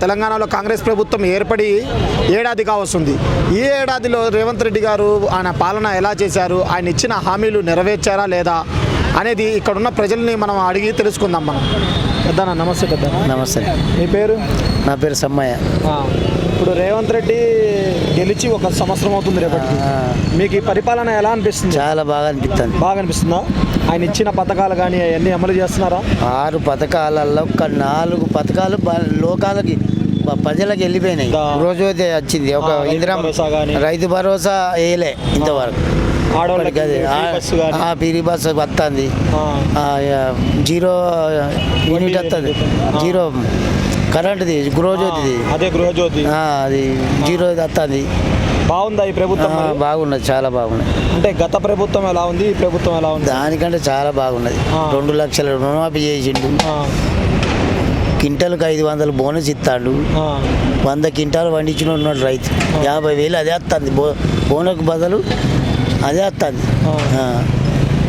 తెలంగాణలో కాంగ్రెస్ ప్రభుత్వం ఏర్పడి ఏడాది కావస్తుంది. ఈ ఏడాదిలో రేవంత్ రెడ్డి గారు ఆయన పాలన ఎలా చేశారు? ఆయన ఇచ్చిన హామీలు నెరవేర్చారా లేదా? అనేది ఇక్కడున్న ప్రజల్ని మనం అడిగి తెలుసుకుందాం మనం. పెద్దనా నమస్తే పెద్ద నమస్తే. మీ పేరు? నా పేరు సమ్మయ్య. ఇప్పుడు రేవంత్ రెడ్డి గెలిచి ఒక సంవత్సరం అవుతుంది రేపటికి. ఆ, మీకు ఈ పరిపాలన ఎలా అనిపిస్తుంది? చాలా బాగా అనిపిస్తుంది. బాగా అనిపిస్తుందా? ఆయన ఇచ్చిన పథకాలు కానీ అవన్నీ అమలు చేస్తున్నారా? ఆరు పథకాలలో ఒక నాలుగు పథకాలు లోకాలకి ప్రజలకు వెళ్ళిపోయినాయి. దా- రోజుతే వచ్చింది. ఒక ఇందిరా. రైతు భరోసా వేయలే ఇంతవరకు. పీరి బస్సు వస్తుంది జీరో యూనిట్ వస్తుంది జీరో కరెంట్ది గృహజ్యోతిది. అదే గృహజ్యోతి. అది జీరో వస్తుంది బాగుందా ఈ ప్రభుత్వం? బాగున్నది చాలా బాగున్నది. అంటే గత ప్రభుత్వం ఎలా ఉంది ఈ ప్రభుత్వం ఎలా ఉంది? దానికంటే చాలా బాగున్నది. రెండు లక్షల రుణమాఫీ చేసిండు. క్వింటల్కి ఐదు వందలు బోనస్ ఇస్తాడు. వంద క్వింటాలు పండించిన ఉన్నాడు రైతు. యాభై వేలు అదే వస్తుంది బో బోనకు బదులు అదే వస్తుంది.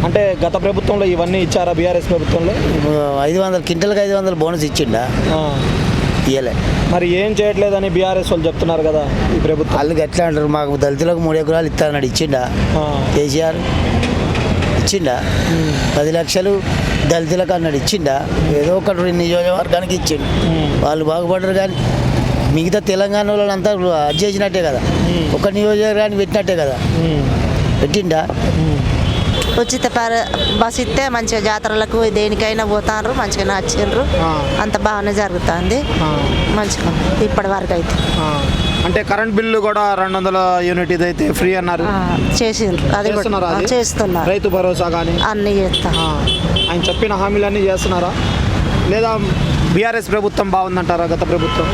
అంటే గత ప్రభుత్వంలో ఇవన్నీ ఇచ్చారా బీఆర్ఎస్ ప్రభుత్వంలో? ఐదు వందలు క్వింటల్కి ఐదు వందలు బోనస్ ఇచ్చిండా? ఇయ్యలే. మరి ఏం చేయట్లేదని బీఆర్ఎస్ వాళ్ళు చెప్తున్నారు కదా ఈ ప్రభుత్వం. వాళ్ళకి ఎట్లా అంటారు మాకు దళితులకు మూడు ఎకరాలు ఇస్తానన్నాడు ఇచ్చిండా? కేసీఆర్? ఇచ్చిండా? పది లక్షలు దళితులకు అన్నాడు ఇచ్చిండా? ఏదో ఒకటి నియోజకవర్గానికి ఇచ్చిండు. వాళ్ళు బాగుపడరు కానీ మిగతా తెలంగాణ వాళ్ళంతా అది చేసినట్టే కదా. ఒక నియోజకవర్గానికి పెట్టినట్టే కదా. పెట్టిండా? ఉచిత పర బస్ ఇస్తే మంచిగా జాతరలకు దేనికైనా పోతారు మంచిగానే వచ్చిండ్రు ఆ. అంత బాగానే జరుగుతుంది. మంచిగా ఇప్పటి వరకు అయితే. అంటే కరెంట్ బిల్లు కూడా రెండు వందల యూనిట్ ఇదైతే ఫ్రీ అన్నారు. చేసిండ్రు. అది చేస్తున్నారా అది? చేస్తున్నారు. రైతు భరోసా కానీ అన్ని చేస్తాం. ఆ, ఆయన చెప్పిన హామీలన్నీ చేస్తున్నారా? లేదా బీఆర్ఎస్ ప్రభుత్వం బాగుందంటారా గత ప్రభుత్వం?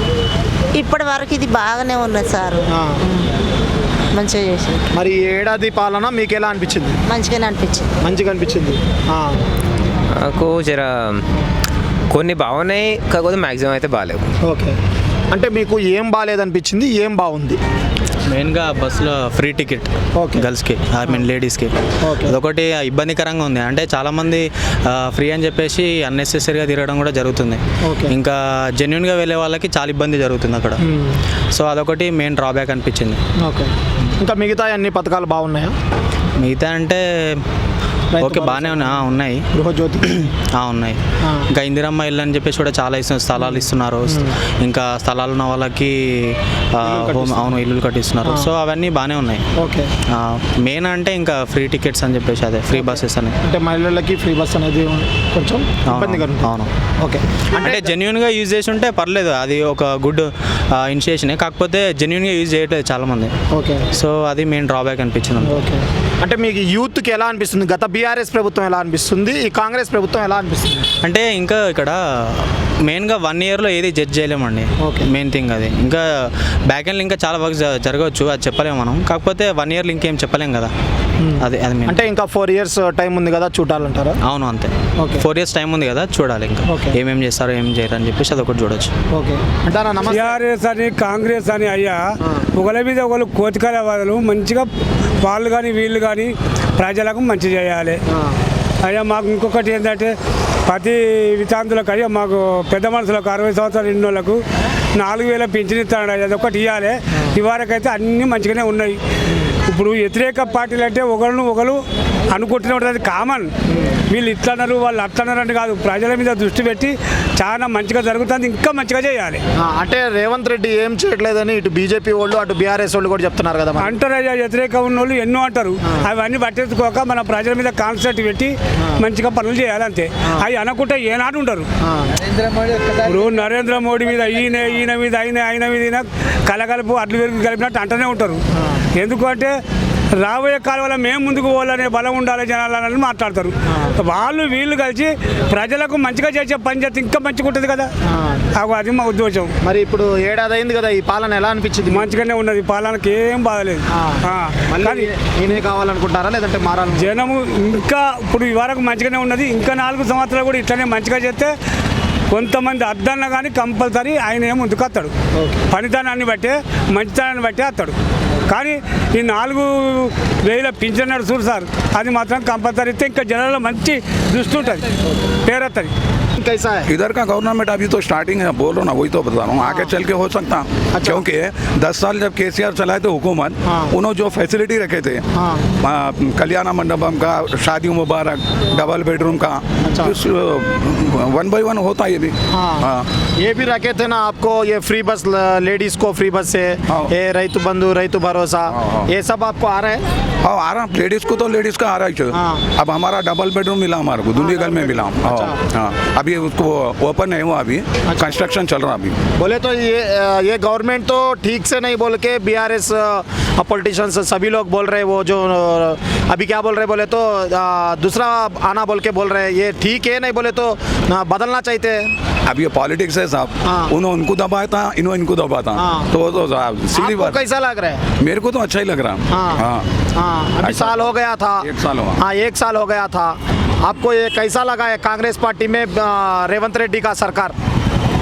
ఇప్పటి వరకు ఇది బాగానే ఉన్నది సార్. ఆ, మంచిగా చేసిండ్రు. మరి ఈ ఏడాది పాలన మీకు ఎలా అనిపించింది? మంచిగానే అనిపించింది. మంచిగా అనిపించింది. ఆ, నాకు జర కొన్ని బాగున్నాయి కాకపోతే మ్యాక్సిమం అయితే బాగాలేవు. ఓకే. అంటే మీకు ఏం బాగాలేదనిపించింది? ఏం బాగుంది? మెయిన్గా బస్సులో ఫ్రీ టికెట్ Okay. గర్ల్స్కి ఐ మీన్ లేడీస్కి. Okay. అదొకటి ఇబ్బందికరంగా ఉంది. అంటే చాలామంది ఫ్రీ అని చెప్పేసి అన్నెసెసరీగా తిరగడం కూడా జరుగుతుంది. Okay. ఇంకా జెన్యున్గా వెళ్ళే వాళ్ళకి చాలా ఇబ్బంది జరుగుతుంది అక్కడ. సో అదొకటి మెయిన్ డ్రాబ్యాక్ అనిపించింది. ఓకే. ఇంకా మిగతా అన్ని పథకాలు బాగున్నాయా? మిగతా అంటే ఓకే బాగానే ఉన్నాయి ఉన్నాయి. గృహజ్యోతి. ఉన్నాయి. ఇంకా ఇందిరమ్మ ఇల్లు అని చెప్పేసి కూడా చాలా ఇస్తున్నారు స్థలాలు ఇస్తున్నారు. ఇంకా స్థలాలు ఉన్న వాళ్ళకి అవును ఇల్లులు కట్టిస్తున్నారు. సో అవన్నీ బాగానే ఉన్నాయి. ఓకే. మెయిన్ అంటే ఇంకా ఫ్రీ టికెట్స్ అని చెప్పేసి అదే ఫ్రీ బస్సెస్ అని. అంటే మహిళలకి ఫ్రీ బస్ అనేది కొంచెం అవును ఓకే. అంటే జెన్యున్గా యూజ్ చేసి ఉంటే పర్లేదు అది ఒక గుడ్ ఇనిషియేషన్ కాకపోతే జెన్యున్గా యూజ్ చేయట్లేదు చాలా మంది ఓకే. సో అది మెయిన్ డ్రాబ్యాక్ అనిపించింది. ఓకే. అంటే మీకు యూత్కి ఎలా అనిపిస్తుంది? గత బీఆర్ఎస్ ప్రభుత్వం ఎలా అనిపిస్తుంది? ఈ కాంగ్రెస్ ప్రభుత్వం ఎలా అనిపిస్తుంది? అంటే ఇంకా ఇక్కడ మెయిన్గా వన్ ఇయర్లో ఏది జడ్జ్ చేయలేమండి. Okay. మెయిన్ థింగ్ అది. ఇంకా బ్యాక్ ఎండ్ ఇంకా చాలా వర్క్ జరగవచ్చు అది చెప్పలేము మనం. కాకపోతే వన్ ఇయర్లో ఇంకేం చెప్పలేం కదా. అది అది మెయిన్ అంటే ఇంకా ఫోర్ ఇయర్స్ టైం ఉంది కదా చూడాలంటారా? అవును అంతే. Okay. ఫోర్ ఇయర్స్ టైం ఉంది కదా చూడాలి ఇంకా. ఏమేం చేస్తారో ఏం చేయరు అని చెప్పేసి అదొకటి చూడొచ్చు. ఓకే. అంటారా నమస్తే. టీఆర్ఎస్ అని కాంగ్రెస్ అని అయ్యా ఒకరి మీద ఒకరు కోతికాల వాదులు మంచిగా వాళ్ళు కానీ వీళ్ళు కానీ ప్రజలకు మంచి చేయాలి. ఆ, అయ్యా మాకు ఇంకొకటి ఏంటంటే ప్రతి వితాంతులకు అయ్యా మాకు పెద్ద మనుషులకు అరవై సంవత్సరాలు ఇన్న నాలుగు వేల పింఛన్ ఇస్తాడు. అదొకటి ఇవ్వాలి ఇవరకైతే అన్నీ మంచిగానే ఉన్నాయి. ఇప్పుడు వ్యతిరేక పార్టీలు అంటే ఒకరు ఒకరు అనుకుంటూనే ఉంటుంది అది కామన్. వీళ్ళు ఇట్లన్నారు వాళ్ళు అట్లన్నారు అంటే కాదు. ప్రజల మీద దృష్టి పెట్టి చాలా మంచిగా జరుగుతుంది. ఇంకా మంచిగా చేయాలి. అంటే రేవంత్ రెడ్డి ఏం చేయట్లేదని ఇటు బీజేపీ వాళ్ళు అటు బీఆర్ఎస్ వాళ్ళు కూడా చెప్తున్నారు కదా. అంటారు అయ్యా వ్యతిరేక ఉన్న వాళ్ళు ఎన్నో అంటారు. అవన్నీ పట్టేసుకోక మన ప్రజల మీద కాన్సెప్ట్ పెట్టి మంచిగా పనులు చేయాలి అంతే అవి అనకుంటే ఏనాడు ఉండరు. ఆ, ఇప్పుడు నరేంద్ర మోడీ మీద ఈయన ఈయన మీద ఆయన ఆయన మీద ఈయన కలగలుపు అడ్లు పెరుగు కలిపినట్టు అంటూనే ఉంటారు. ఎందుకంటే రాబోయే కాలంలో మేము ముందుకు పోవాలనే బలం ఉండాలి జనాలని మాట్లాడతారు. వాళ్ళు వీళ్ళు కలిసి ప్రజలకు మంచిగా చేసే పని చేస్తే ఇంకా మంచిగా ఉంటుంది కదా? అది మా ఉద్దేశం. మరి ఇప్పుడు ఏడాది అయింది కదా ఈ పాలన ఎలా అనిపించింది? మంచిగానే ఉన్నది పాలనకి ఏం బాధలేదు ఈయనే కావాలనుకుంటారా లేదంటే మారాలి జనము ఇంకా ఇప్పుడు ఈ వరకు మంచిగానే ఉన్నది ఇంకా నాలుగు సంవత్సరాలు కూడా ఇట్లనే మంచిగా చేస్తే కొంతమంది అద్దన్న కానీ కంపల్సరీ ఆయన ఏం ముందుకు వస్తాడు. పనితనాన్ని బట్టే మంచితనాన్ని బట్టే వస్తాడు. కానీ ఈ నాలుగు వేల పింఛన్నాడు చూడు సార్. అది మాత్రం కంపల్సరీ ఇస్తే ఇంకా జనాల్లో మంచి దృష్టి ఉంటుంది. పేరు వస్తుంది कैसा है इधर का गवर्नमेंट अभी तो स्टार्टिंग है बोल हूँ ना वही तो बता रहा हूँ आगे चल के हो सकता अच्छा। क्योंकि दस साल जब के चलाए थे हुकूमत हाँ। उन्होंने जो फैसिलिटी रखे थे हाँ। कल्याण मंडपम का शादी मुबारक डबल बेडरूम का। वन बाई वन होता ये भी हाँ। हाँ ये भी रखे थे ना आपको ये फ्री बस लेडीज़ को फ्री बस है हाँ। ये रैतु बंधु रैतु भरोसा हाँ, हाँ। ये सब आपको आ रहा है हाँ आ रहा लेडीज़ को तो लेडीज़ का आ रहा है हाँ। अब हमारा डबल बेडरूम मिला हमारे को दुंडीगल में मिला हाँ अच्छा। हाँ अभी उसको ओपन नहीं हुआ अभी। कंस्ट्रक्शन चल रहा अभी। बोले तो ये ये गवर्नमेंट तो ठीक से नहीं बोल के बी आर एस पॉलिटिशियंस सभी लोग बोल रहे हैं वो जो अभी क्या बोल रहे बोले तो दूसरा आना बोल के बोल रहे हैं। ये ठीक है नहीं बोले तो बदलना चाहते अब ये पॉलिटिक्स है साहब। हाँ। उन्होंने उनको दबाया था इन्होंने इनको दबाया था। हाँ। तो तो साहब सीधी बात। कैसा लग रहा है? मेरे को तो अच्छा ही लग रहा। हाँ। हाँ। हाँ। अभी। साल हो गया था। एक साल हुआ। हाँ एक साल हो गया था। आपको ये कैसा लगा है? कांग्रेस पार्टी में रेवंत रेड्डी का सरकार?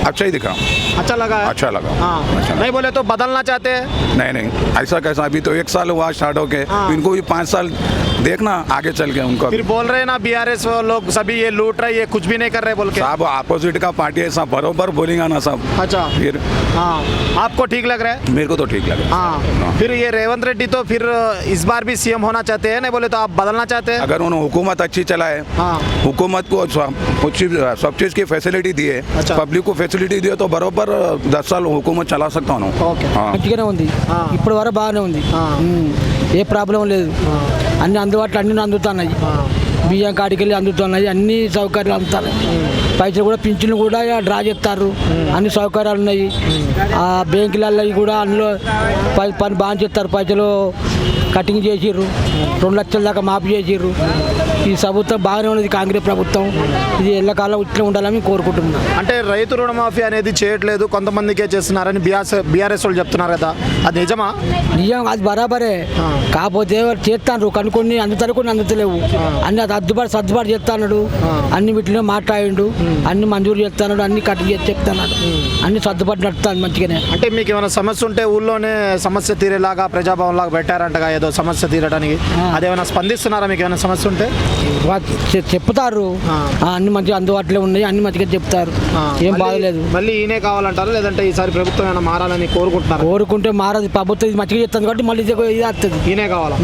अच्छा ही दिख। रहा अच्छा लगा है? अच्छा लगा। हाँ। अच्छा नहीं बोले तो बदलना चाहते हैं? नहीं नहीं ऐसा कैसा? अभी तो एक साल हुआ स्टार्ट होके। हाँ। इनको भी पाँच साल देखना आगे चल के उनको फिर बोल रहे हैं ना बीआरएस लोग सभी ये लूट रहे ये कुछ भी नहीं कर रहे बोल के। साहब अपोजिट का पार्टी है सब बरोबर बोलेगा ना सब। अच्छा। फिर हाँ। आपको ठीक लग रहा है? मेरे को तो ठीक लगे हाँ। फिर ये रेवंत रेड्डी तो फिर इस बार भी सीएम होना चाहते हैं नहीं बोले तो आप बदलना चाहते हैं? अगर उन्होंने हुकूमत अच्छी चलाए हाँ। हुकूमत को सब चीज- की फैसिलिटी दिए अच्छा। पब्लिक को फैसिलिटी दिए तो बरोबर दस साल हुकूमत चला सकता हूँ ఓకే हाँ మంచిగానే ఉంది ఆ. ఇప్పటి వరకు బాగానే ఉంది ఆ. ఉమ్. ఏ ప్రాబ్లం లేదు అన్ని అందుబాటులో అన్ని అందుతున్నాయి బియ్యం కాడికి వెళ్ళి అందుతున్నాయి అన్ని సౌకర్యాలు అందుతున్నాయి పైసలు కూడా పింఛన్లు కూడా డ్రా చేస్తారు అన్ని సౌకర్యాలు ఉన్నాయి ఆ బ్యాంకులలో కూడా అందులో పై- పని బాగా చేస్తారు పైసలు కటింగ్ చేసిర్రు రెండు లక్షల దాకా మాఫీ చేసిర్రు ఈ ప్రభుత్వం బాగానే ఉన్నది కాంగ్రెస్ ప్రభుత్వం. ఇది ఎల్లకాలం ఇట్లా ఉండాలని కోరుకుంటున్నాం. అంటే రైతు రుణమాఫీ అనేది చేయట్లేదు కొంతమందికే చేస్తున్నారని బీఆర్ఎస్ బీఆర్ఎస్ వాళ్ళు చెప్తున్నారు కదా. అది నిజమా? నిజం అది బరాబరే. కాకపోతే చేస్తాను కొన్ని కొన్ని అందుతారు కొన్ని అందుతలేవు అన్ని అది అద్దుబాటు సర్దుబాటు చేస్తాడు అన్ని వీటిలో మాట్లాడిండు. అన్ని మంజూరు చేస్తాడు అన్ని కట్ చేసి చెప్తున్నాడు. అన్ని సర్దుబాటు నడుస్తాను మంచిగానే. అంటే మీకు ఏమైనా సమస్య ఉంటే ఊళ్ళోనే సమస్య తీరేలాగా ప్రజాభవన్ లాగా పెట్టారంటగా ఏదో సమస్య తీరడానికి. అదేమైనా స్పందిస్తున్నారా మీకు ఏమైనా సమస్య ఉంటే? చెప్తారు. అన్ని మంచిగా అందుబాటులో ఉన్నాయి అన్ని మంచిగా చెప్తారు. ఏం బాధలేదు. మళ్ళీ ఈయనే కావాలంటారా? లేదంటే ఈసారి ప్రభుత్వం ఏమైనా మారాలని కోరుకుంటున్నారు? కోరుకుంటే మారదు. ప్రభుత్వం ఇది మంచిగా చెప్తుంది కాబట్టి మళ్ళీ ఇది వస్తుంది ఈయనే కావాలా.